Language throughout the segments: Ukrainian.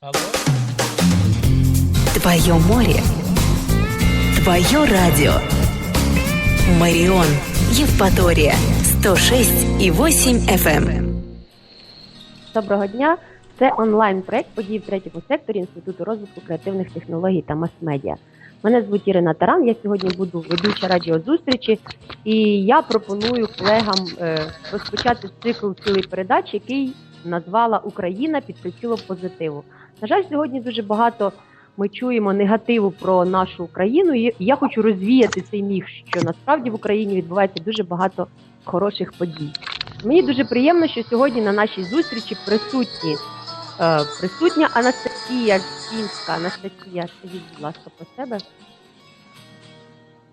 Алло? Твое море. Твое радио. Марион. Евпатория. 106 и 8 FM. Доброго дня. Це онлайн-проект подій в третьому секторі Інституту розвитку креативних технологій та мас-медіа. Мене звуть Ірина Таран. Я сьогодні буду ведуча радіозустрічі, і я пропоную колегам е, розпочати цикл цілий передач, який назвала Україна під прицілом позитиву. На жаль, сьогодні дуже багато ми чуємо негативу про нашу Україну. І я хочу розвіяти цей міф, що насправді в Україні відбувається дуже багато хороших подій. Мені дуже приємно, що сьогодні на нашій зустрічі присутні е, присутня Анастасія Зінська. Анастасія, скажіть, будь ласка, про себе.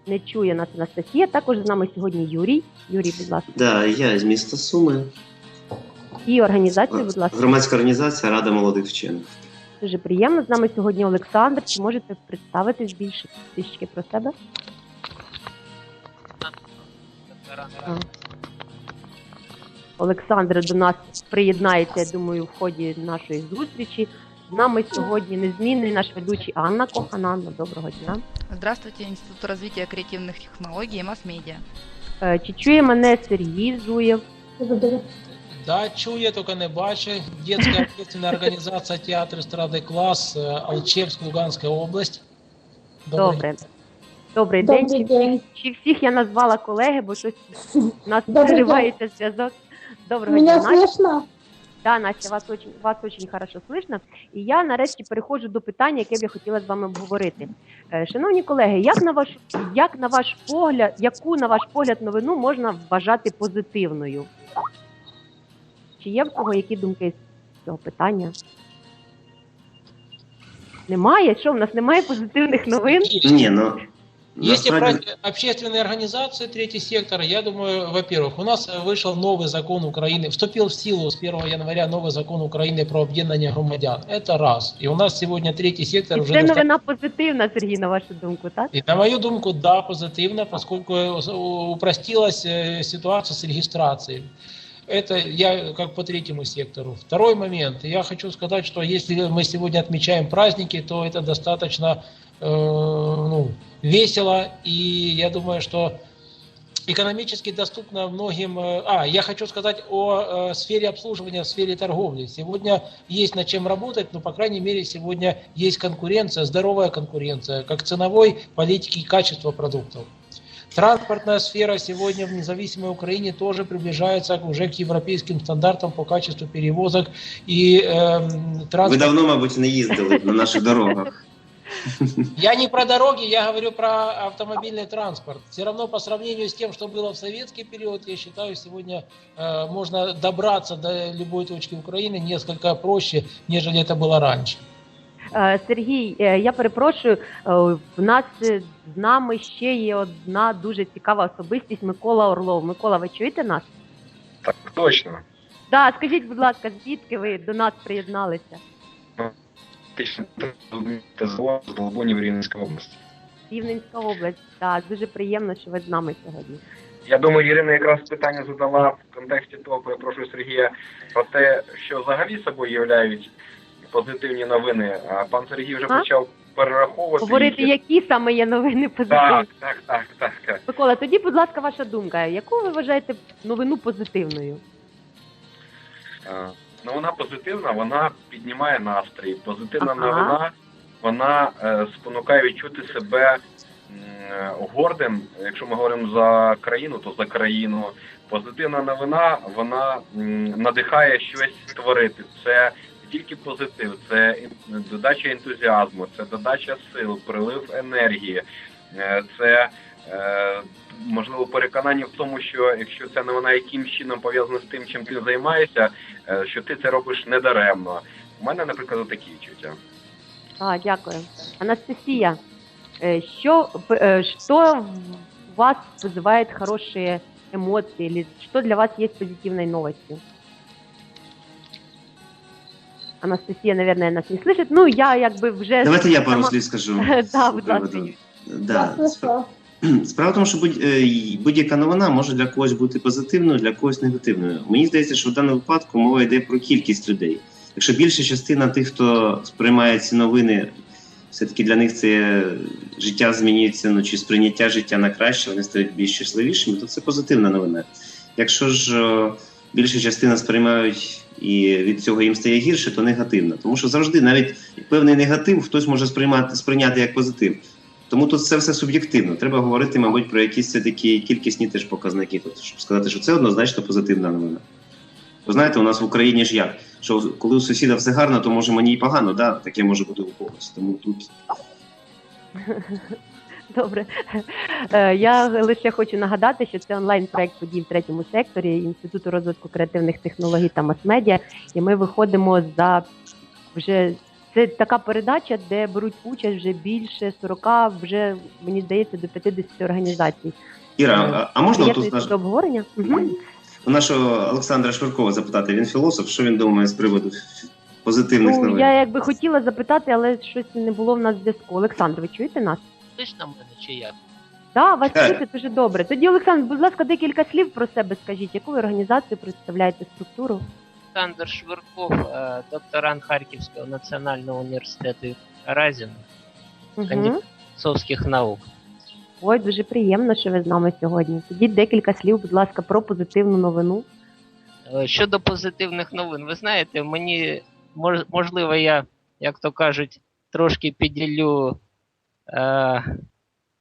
Не чує нас Анастасія. Також з нами сьогодні Юрій. Юрій, будь ласка. Да, я з міста Суми. І організація, будь ласка. Громадська організація Рада молодих вчених. Дуже приємно. З нами сьогодні Олександр. Чи можете представитись більше трішки про себе? А. Олександр до нас приєднається, я думаю, в ході нашої зустрічі. З нами сьогодні незмінний наш ведучий Анна Кохан. Анна, доброго дня. Здравствуйте, Институт развития креативных технологий и масс-медиа. Е, Чи чує мене Сергій Зуєв? Да, чує, тільки не бачить. Детська общественна організація театр естради клас е, Алчевськ, Луганська область. Добре. Добрий, Добрий день. Чи, день. чи всіх я назвала колеги, бо щось у нас Добрий переривається зв'язок. Доброго Меня дня, Настя. слышно? Да, Настя, вас очень, вас очень хорошо слышно. І я нарешті переходжу до питання, яке б я хотіла з вами обговорити. Е, Шановні колеги, як на ваш як на ваш погляд, яку на ваш погляд новину можна вважати позитивною? Чи є в кого які думки з цього питання? Немає? Що в нас немає позитивних новин? Есть. Ні, ну Если насправді брать общественные организации, третий сектор, я думаю, во-первых, у нас э, вышел новый закон Украины, вступил в силу с 1 января новый закон Украины про объединение громадян. Это раз. И у нас сегодня третий сектор І уже це достаточно новина позитивна, Сергій, на вашу думку, так? И на мою думку, да, позитивно, поскольку э, упростилась э, ситуация с регистрацией. Это я как по третьему сектору. Второй момент. Я хочу сказать, что если мы сегодня отмечаем праздники, то это достаточно э, ну, весело. И я думаю, что экономически доступно многим. э, А, я хочу сказать о э, сфере обслуживания, в сфере торговли. Сегодня есть над чем работать, но, по крайней мере, сегодня есть конкуренция, здоровая конкуренция, как ценовой политики и качества продуктов. Транспортная сфера сегодня в независимой Украине тоже приближается уже к европейским стандартам по качеству перевозок и эм, ви транспорт. давно, мабуть, не їздили на наших дорогах. Я не про дороги, я говорю про автомобильный транспорт. Все равно по сравнению с тем, что было в советский период, я считаю, сегодня э, можно добраться до любой точки Украины несколько проще, нежели это было раньше. Е, Сергій, е, я перепрошую, е, в нас з нами ще є одна дуже цікава особистість Микола Орлов. Микола, ви чуєте нас? Так, точно. Да, скажіть, будь ласка, звідки ви до нас приєдналися? З Долбонів Рівненської області. Рівненська область. Так, дуже приємно, що ви з нами сьогодні. Я думаю, Ірина якраз питання задала в контексті того, перепрошую Сергія, про те, що взагалі собою являють позитивні новини. Пан Сергій вже А? почав перераховувати. Говорити, їх. які саме є новини позитивні. Так, так, так, так. Микола, тоді, будь ласка, ваша думка. Яку ви вважаєте новину позитивною? Е, Новина позитивна, вона піднімає настрій. Позитивна Ага. новина, вона е, спонукає відчути себе е, гордим. Якщо ми говоримо за країну, то за країну. Позитивна новина, вона надихає щось створити. Це тільки позитив, це ін- додача ентузіазму, це додача сил, прилив енергії, е, це е, можливо переконання в тому, що якщо ця новина якимсь чином пов'язана з тим, чим ти займаєшся, е, що ти це робиш недаремно. У мене, наприклад, такі відчуття. А, дякую. Анастасия, э, що, э, что в вас вызывает хорошие эмоции или что для вас есть позитивной новостью? Анастасия, наверное, нас не слышит. Ну, я як би вже... Давайте я пару слів скажу. Да, будь ласка. Да. Справа в тому, що е, будь-яка новина може для когось бути позитивною, для когось негативною. Мені здається, що в даному випадку мова йде про кількість людей. Якщо більша частина тих, хто сприймає ці новини, все-таки для них це життя змінюється, ну чи сприйняття життя на краще, вони стають більш щасливішими, то це позитивна новина. Якщо ж більша частина сприймають і від цього їм стає гірше, то негативно. Тому що завжди навіть певний негатив хтось може сприймати сприйняти як позитив. Тому тут це все суб'єктивно. Треба говорити, мабуть, про якісь все такі кількісні теж показники, щоб сказати, що це однозначно позитивна новина. Ви знаєте, у нас в Україні ж як? Що коли у сусіда все гарно, то може мені і погано, да? таке може бути у когось. Тому тут Добре. Е, Я лише хочу нагадати, що це онлайн-проект подій в третьому секторі Інституту розвитку креативних технологій та мас-медіа. І ми виходимо за вже це така передача, де беруть участь вже більше 40, вже мені здається, до 50 організацій. Іра, а, а можна тут наш, обговорення? Угу. у нашого Олександра Швиркова запитати? Він філософ, що він думає з приводу позитивних Ну, новин? я якби хотіла запитати, але щось не було в нас зв'язку. Олександр, ви чуєте нас? Слышно мене чи як? Так, вас чути дуже добре. Тоді, Олександр, будь ласка, декілька слів про себе скажіть. Яку ви організацію представляєте структуру? Олександр Швирков, е, докторант Харківського національного університету Разін, Угу. Кандидат. філософських наук. Ой, дуже приємно, що ви з нами сьогодні. Тоді декілька слів, будь ласка, про позитивну новину. Е, Щодо позитивних новин, ви знаєте, мені мож- можливо, я, як то кажуть, трошки підділю е,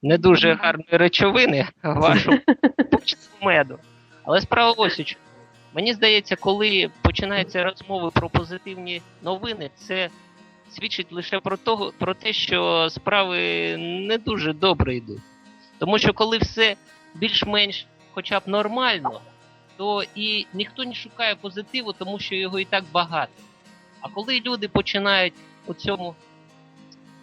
не дуже гарної речовини вашу почту меду. Але справа ось у чому. Мені здається, коли починаються розмови про позитивні новини, це свідчить лише про, того, про те, що справи не дуже добре йдуть. Тому що коли все більш-менш хоча б нормально, то і ніхто не шукає позитиву, тому що його і так багато. А коли люди починають у цьому,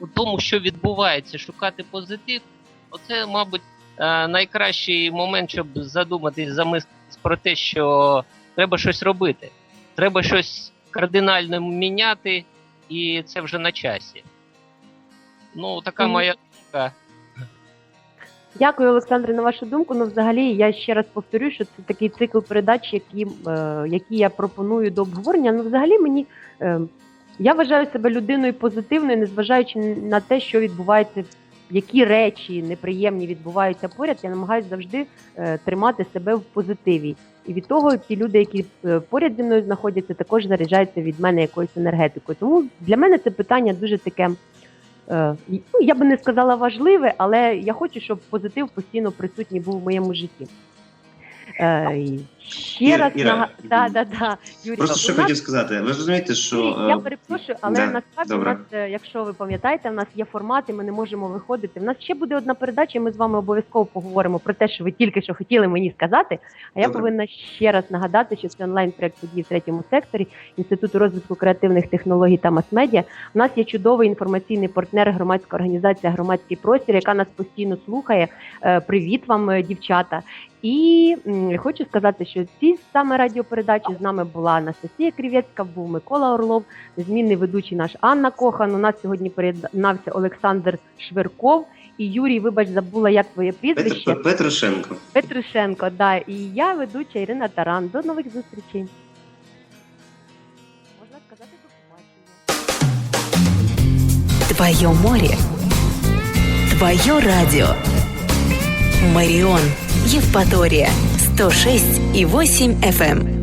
у тому, що відбувається, шукати позитив, оце, мабуть, е, найкращий момент, щоб задуматись, замислитись про те, що треба щось робити. Треба щось кардинально міняти, і це вже на часі. Ну, така моя думка. Дякую, Олександре, на вашу думку. Ну, взагалі, я ще раз повторю, що це такий цикл передач, які, е, які я пропоную до обговорення. Ну, взагалі, мені е, я вважаю себе людиною позитивною, незважаючи на те, що відбувається, які речі неприємні відбуваються поряд. Я намагаюся завжди е, тримати себе в позитиві. І від того ті люди, які е, поряд зі мною знаходяться, також заряджаються від мене якоюсь енергетикою. Тому для мене це питання дуже таке. Е, ну, я би не сказала важливе, але я хочу, щоб позитив постійно присутній був в моєму житті. Е, ще Іра, раз Іра, нага... да, да, да, Юрій, Просто у що нас- хотів сказати, ви ж розумієте, що я е, перепрошую, але да, насправді добре. нас, е, якщо ви пам'ятаєте, в нас є формати, ми не можемо виходити. У нас ще буде одна передача, і ми з вами обов'язково поговоримо про те, що ви тільки що хотіли мені сказати. А я Добре. повинна ще раз нагадати, що це онлайн проект події в третьому секторі Інституту розвитку креативних технологій та мас-медіа. У нас є чудовий інформаційний партнер, громадська організація Громадський простір, яка нас постійно слухає. Е, Привіт вам, е, дівчата. І хочу сказати, що ці саме радіопередачі з нами була Анастасія Крівецька, був Микола Орлов, змінний ведучий наш Анна Кохан. У нас сьогодні приєднався Олександр Швирков. І Юрій, вибач, забула, як твоє прізвище. Петр, Петрушенко. Петрушенко, да. І я ведуча Ірина Таран. До нових зустрічей. Можна сказати до побачення. Твое море. Твое радио. Марион. Евпатория. 106 и 8 FM.